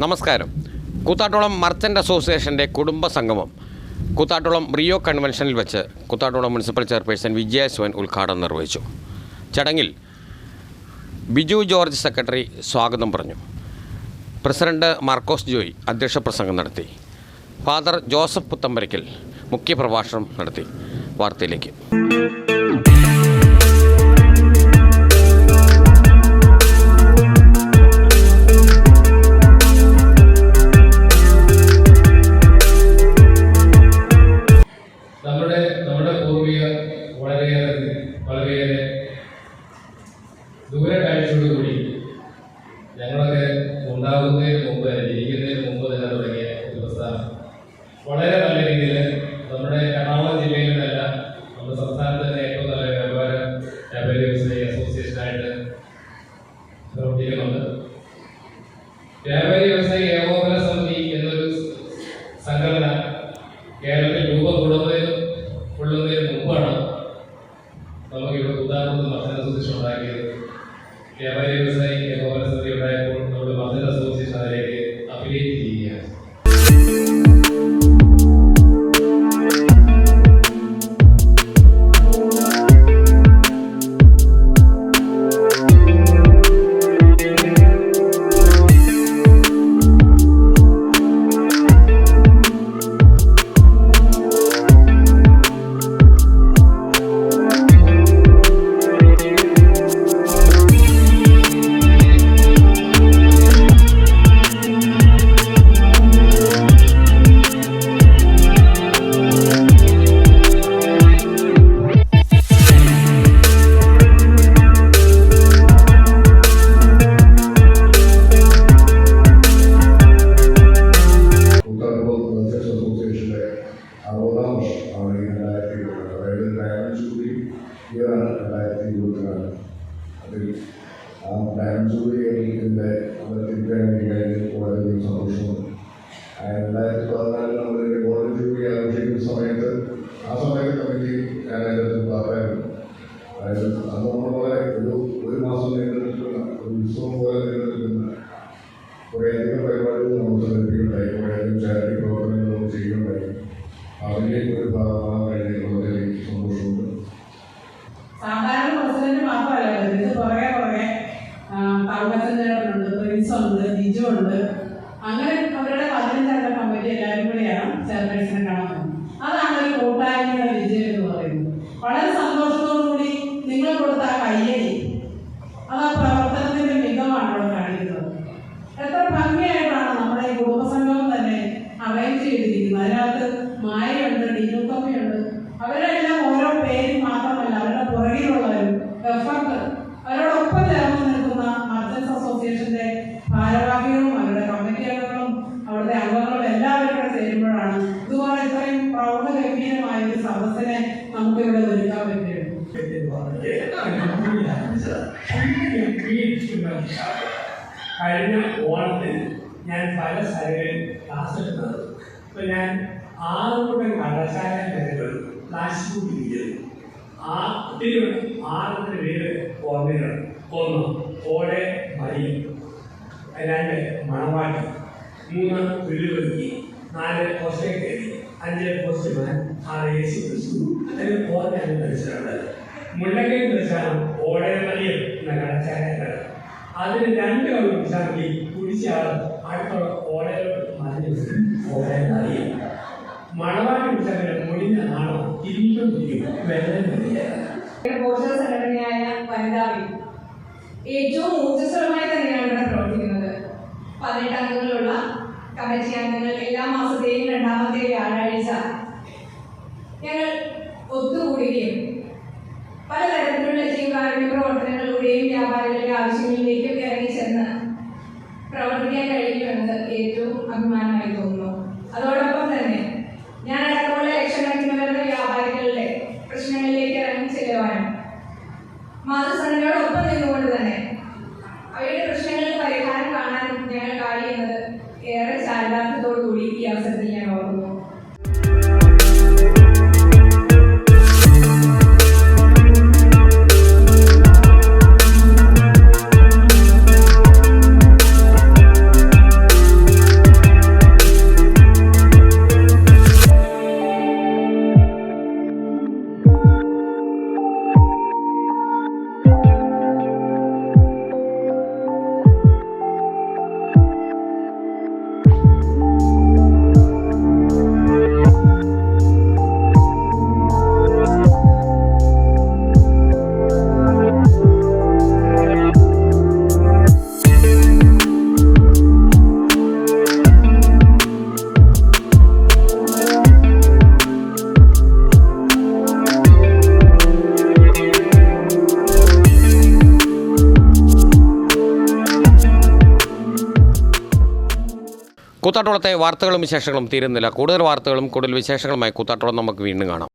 നമസ്കാരം. കൂത്താട്ടോളം മർച്ചന്റ് അസോസിയേഷന്റെ കുടുംബ സംഗമം. കൂത്താട്ടോളം റിയോ കൺവെൻഷനിൽ വെച്ച് കൂത്താട്ടോളം മുനിസിപ്പൽ ചെയർപേഴ്സൺ വിജയ ശിവൻ ഉദ്ഘാടനം നിർവഹിച്ചു. ചടങ്ങിൽ ബിജു ജോർജ് സെക്രട്ടറി സ്വാഗതം പറഞ്ഞു. പ്രസിഡന്റ് മാർക്കോസ് ജോയ് അധ്യക്ഷ പ്രസംഗം നടത്തി. ഫാദർ ജോസഫ് പുത്തമ്പരയ്ക്കൽ മുഖ്യപ്രഭാഷണം നടത്തി. വാർത്തയിലേക്ക്. രൂപം കൊള്ളുന്നതിന് കൊള്ളുന്നതിന് മുമ്പാണ് നമുക്ക് ഇവിടെ ഉദാഹരണം അസോസിയേഷൻ ഉണ്ടാക്കിയത്. വ്യാപാരി വ്യവസായി ഏകോപന സമിതി ഉണ്ടായപ്പോൾ അതിൽ ആ ഡയമണ്ട് ജൂബിലിന്റെ അമ്പലത്തിന്റെ കഴിഞ്ഞ് വളരെയധികം സന്തോഷമുണ്ട് രണ്ടായിരത്തി പതിനാലിൽ നമ്മൾ കോളേജ് ജൂബിലി ആഘോഷിക്കുന്ന സമയത്ത് ആ സമയത്ത് കമ്മിറ്റി ഞാൻ അതിനകത്ത് പറയാറുണ്ട് അതായത് അന്ന് നമ്മൾ ഒരു ഒരു മാസം നീണ്ടു നിൽക്കുന്ന ഒരു ഉത്സവം പോലെ നീണ്ടു നിൽക്കുന്ന കുറേയധികം പരിപാടികൾ നമ്മൾ സംഘടിപ്പിക്കുന്നുണ്ടായി കുറേയധികം ചാരിറ്റി പ്രവർത്തനങ്ങൾ നമ്മൾ ചെയ്യുന്നുണ്ടായി അതിലേക്ക് ഒരു ഭാഗമാകാൻ ഉണ്ട് ബിജു ഉണ്ട്. അങ്ങനെ അവരുടെ പതിനഞ്ചംഗ കമ്മിറ്റി എല്ലാവരും കൂടിയാണ് ചെയർപേഴ്സണെ കാണാൻ പോകുന്നത്. അതാണ് ഒരു കൂട്ടായ്മയുടെ വിജയം എന്ന് പറയുന്നത്. വളരെ സന്തോഷത്തോടുകൂടി നിങ്ങൾ കൊടുത്ത ആ കയ്യടി അത് ആ പ്രവർത്തനത്തിന്റെ മികവാണ് അവിടെ കാണിക്കുന്നത്. എത്ര ഭംഗിയായിട്ടാണ് നമ്മുടെ ഈ കുടുംബസംഗമം തന്നെ അറേഞ്ച് ചെയ്തിരിക്കുന്നത്. അതിനകത്ത് മായയുണ്ട് ഡിനുക്കമ്മയുണ്ട് അവരെല്ലാം ചേരുമ്പോഴാണ് ഇതുപോലെ ഇത്രയും പ്രൗഢഗംഭീരമായ ഒരു സദസ്സിനെ നമുക്ക് ഇവിടെ ഒരുക്കാൻ പറ്റുള്ളൂ കഴിഞ്ഞ ഓണത്തിന് ഞാൻ പല സ്ഥലങ്ങളിൽ ക്ലാസ് എടുത്തത്. അപ്പൊ ഞാൻ ആറുകൂട്ടം പേരുകൾ പ്ലാസ്റ്റിക് ഇരിക്കുന്നു ആ ഇതിൽ ആറിന്റെ പേര് ഓർമ്മയാണ് ഒന്ന് ഓടെ മരിയം രണ്ട് മണവാട്ടി മൂന്ന് പുല്ലുവെക്കി നാല് പോസ്റ്റേക്കേരി അഞ്ച് പോസ്റ്റ്മാൻ ആറ് യേശു ക്രിസ്തു. അതിന് ഓർമ്മയാണ് മനസ്സിലുള്ളത് മുണ്ടക്കൈ പ്രസ്ഥാനം ഓടെ മരിയം എന്ന കടച്ചാല അതിന് രണ്ട് വിശാഖി കുടിച്ചാൽ അടുത്തുള്ള ഓടയിലോട്ട് മറിഞ്ഞു വിശാഖിന് മുടിഞ്ഞ തിരിച്ചും തിരിയും. വെള്ളം ഏറ്റവും ഊർജസ്വലമായി തന്നെയാണ് ഇവിടെ പ്രവർത്തിക്കുന്നത്. പതിനെട്ട് അംഗങ്ങളുള്ള കമ്മിറ്റി അംഗങ്ങൾ എല്ലാ മാസത്തെയും രണ്ടാമത്തെ വ്യാഴാഴ്ച ഞങ്ങൾ ഒത്തുകൂടുകയും പലതരത്തിലുള്ള ജീവകാരുണ്യ പ്രവർത്തനങ്ങളിലൂടെയും വ്യാപാരികളുടെ ആവശ്യങ്ങളിലേക്കും ഇറങ്ങി ചെന്ന് പ്രവർത്തിക്കാൻ കഴിയുമെന്നത് ഏറ്റവും അഭിമാനമായി തോന്നുന്നു. അതോടൊപ്പം തന്നെ ഞാൻ അടക്കമുള്ള ലക്ഷക്കണക്കിന് വരുന്ന വ്യാപാരികളുടെ പ്രശ്നങ്ങളിലേക്ക് ഇറങ്ങി ചെല്ലുവാനും മാതൃസംഘടനയോടൊപ്പം നിന്നുകൊണ്ട് തന്നെ അവയുടെ പ്രശ്നങ്ങൾക്ക് പരിഹാരം കാണാൻ ഞങ്ങൾ കഴിയുന്നത് ഏറെ पैराग्राफ की दौड़ थोड़ी की आ सकती है और കൂത്താട്ടോളത്തെ വാർത്തകളും വിശേഷങ്ങളും തീരുന്നില്ല. കൂടുതൽ വാർത്തകളും കൂടുതൽ വിശേഷങ്ങളുമായി കൂത്താട്ടോളം നമുക്ക് വീണ്ടും കാണാം.